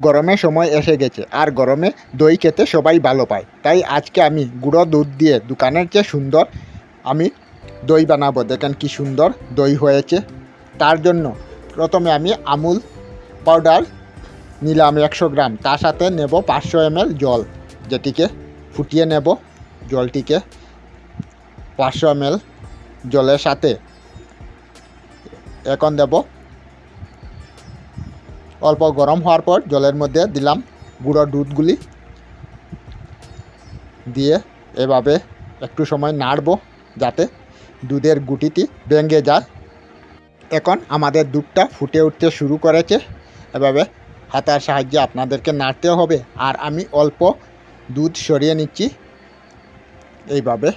গরমের সময় এসে গেছে, আর গরমে দই খেতে সবাই ভালো পায়। তাই আজকে আমি গুঁড়ো দুধ দিয়ে দোকানের চেয়ে সুন্দর আমি দই বানাবো, দেখেন কি সুন্দর দই হয়েছে। তার জন্য প্রথমে আমি আমুল পাউডার নিলাম একশো গ্রাম, তার সাথে নেব পাঁচশো এমএল জল, যেটিকে ফুটিয়ে নেব জলটিকে পাঁচশো এমএল জলের সাথে। এখন দেব অল্প গরম হওয়ার পর জলের মধ্যে দিলাম গুঁড়ো দুধগুলি। দিয়ে এভাবে একটু সময় নাড়বো যাতে দুধের গুটিটি ভেঙে যায়। এখন আমাদের দুধটা ফুটে উঠতে শুরু করেছে। এভাবে হাতার সাহায্যে আপনাদেরকে নাড়তে হবে। আর আমি অল্প দুধ সরিয়ে নিচ্ছি। এইভাবে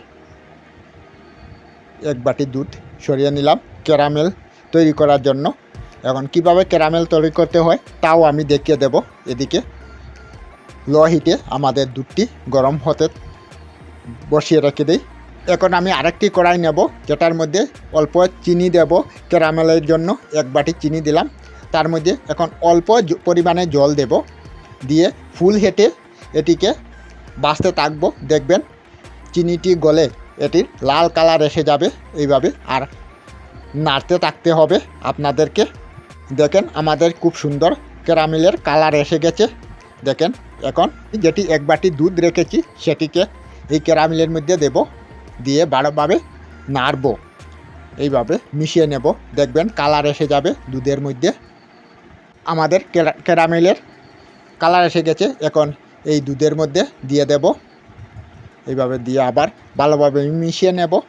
এক বাটি দুধ সরিয়ে নিলাম। ক্যারামেল তৈরি করার জন্য এখন কীভাবে ক্যারামেল তৈরি করতে হয় তাও আমি দেখিয়ে দেব এদিকে। লো হিটে আমাদের দুধটি গরম হতে বসিয়ে রেখে দিই। এখন আমি আরেকটি কড়াই নেব, যেটার মধ্যে অল্প চিনি দেব ক্যারামেলের জন্য, এক বাটি চিনি দিলাম। তার মধ্যে এখন অল্প পরিমাণে জল দেব। দিয়ে ফুল হেঁটে এটিকে বাঁচতে থাকব। দেখবেন চিনিটি গলে এটির লাল কালার এসে যাবে। এইভাবে আর নাড়তে থাকতে হবে আপনাদেরকে। দেখেন আমাদের খুব সুন্দর ক্যারামেলের কালার এসে গেছে। দেখেন, এখন যেটি এক বাটি দুধ রেখেছি, সেটিকে এই ক্যারামেলের মধ্যে দেব, দিয়ে ভালোভাবে নাড়বো। এইভাবে মিশিয়ে নেব। দেখবেন কালার এসে যাবে দুধের মধ্যে। আমাদের ক্যারা- ক্যারামেলের কালার এসে গেছে। এখন এই দুধের মধ্যে দিয়ে দেব। এইভাবে দিয়ে আবার ভালোভাবে মিশিয়ে নেব।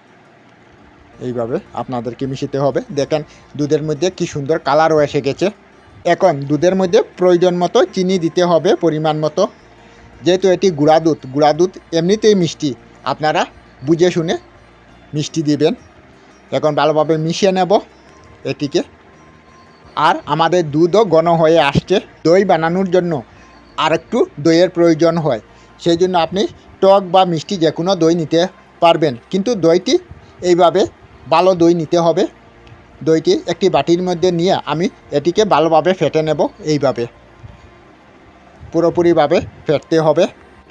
এইভাবে আপনাদেরকে মিশিতে হবে। দেখেন, দুধের মধ্যে কি সুন্দর কালারও এসে গেছে। এখন দুধের মধ্যে প্রয়োজন মতো চিনি দিতে হবে পরিমাণ মতো। যেহেতু এটি গুঁড়া দুধ গুঁড়া দুধ এমনিতেই মিষ্টি। আপনারা বুঝে শুনে মিষ্টি দিবেন। এখন ভালোভাবে মিশিয়ে নেব এটিকে। আর আমাদের দুধও ঘন হয়ে আসছে। দই বানানোর জন্য আর একটু দইয়ের প্রয়োজন হয়। সেই জন্য আপনি টক বা মিষ্টি যে কোনো দই নিতে পারবেন। কিন্তু দইটি এইভাবে ভালো দই নিতে হবে। দইটি একটি বাটির মধ্যে নিয়ে আমি এটিকে ভালোভাবে ফেটে নেব এইভাবে। পুরোপুরিভাবে ফেটতে হবে।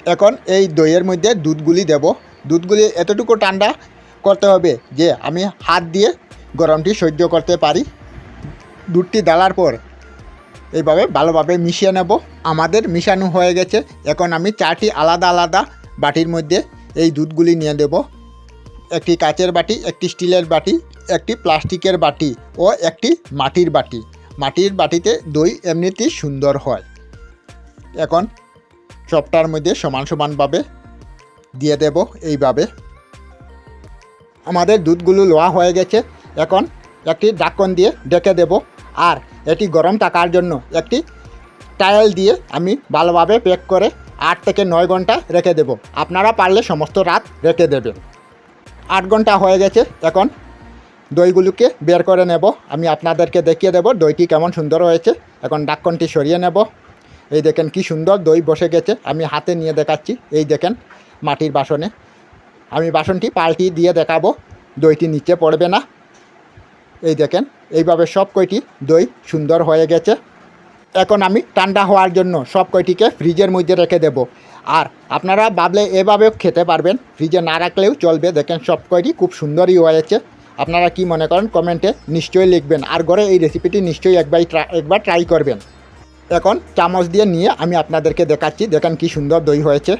এখন এই দইয়ের মধ্যে দুধগুলি দেব। দুধগুলি এতটুকু ঠান্ডা করতে হবে যে আমি হাত দিয়ে গরমটি সহ্য করতে পারি। দুধটি ডালার পর এইভাবে ভালোভাবে মিশিয়ে নেব। আমাদের মিশানো হয়ে গেছে। এখন আমি চারটি আলাদা আলাদা বাটির মধ্যে এই দুধগুলি নিয়ে দেব। একটি কাচের বাটি, একটি স্টিলের বাটি, একটি প্লাস্টিকের বাটি ও একটি মাটির বাটি। মাটির বাটিতে দই এমনিতেই সুন্দর হয়। এখন সবটার মধ্যে সমান সমানভাবে দিয়ে দেব এইভাবে। আমাদের দুধগুলো লোয়া হয়ে গেছে। এখন একটি ঢাকন দিয়ে ডেকে দেব। আর এটি গরম থাকার জন্য একটি টায়াল দিয়ে আমি ভালোভাবে প্যাক করে আট থেকে নয় ঘণ্টা রেখে দেব। আপনারা পারলে সমস্ত রাত রেখে দেবেন। আট ঘণ্টা হয়ে গেছে। এখন দইগুলোকে বের করে নেব। আমি আপনাদেরকে দেখিয়ে দেব দইটি কেমন সুন্দর হয়েছে। এখন ডাক্কনটি সরিয়ে নেব। এই দেখেন কি সুন্দর দই বসে গেছে। আমি হাতে নিয়ে দেখাচ্ছি। এই দেখেন মাটির বাসনে। আমি বাসনটি পাল্টি দিয়ে দেখাবো। দইটি নিচে পড়বে না। এই দেখেন, এইভাবে সব কয়টি দই সুন্দর হয়ে গেছে। এখন আমি ঠান্ডা হওয়ার জন্য সব কয়টিকে ফ্রিজের মধ্যে রেখে দেব। আর আপনারা ভাবলে এভাবেও খেতে পারবেন। ফ্রিজে না রাখলেও চলবে। দেখেন সব কয়টি খুব সুন্দরই হয়েছে। আপনারা কি মনে করেন কমেন্টে নিশ্চয়ই লিখবেন। আর ঘরে এই রেসিপিটি নিশ্চয়ই একবার একবার ট্রাই করবেন। এখন চামচ দিয়ে নিয়ে আমি আপনাদেরকে দেখাচ্ছি। দেখেন কি সুন্দর দই হয়েছে।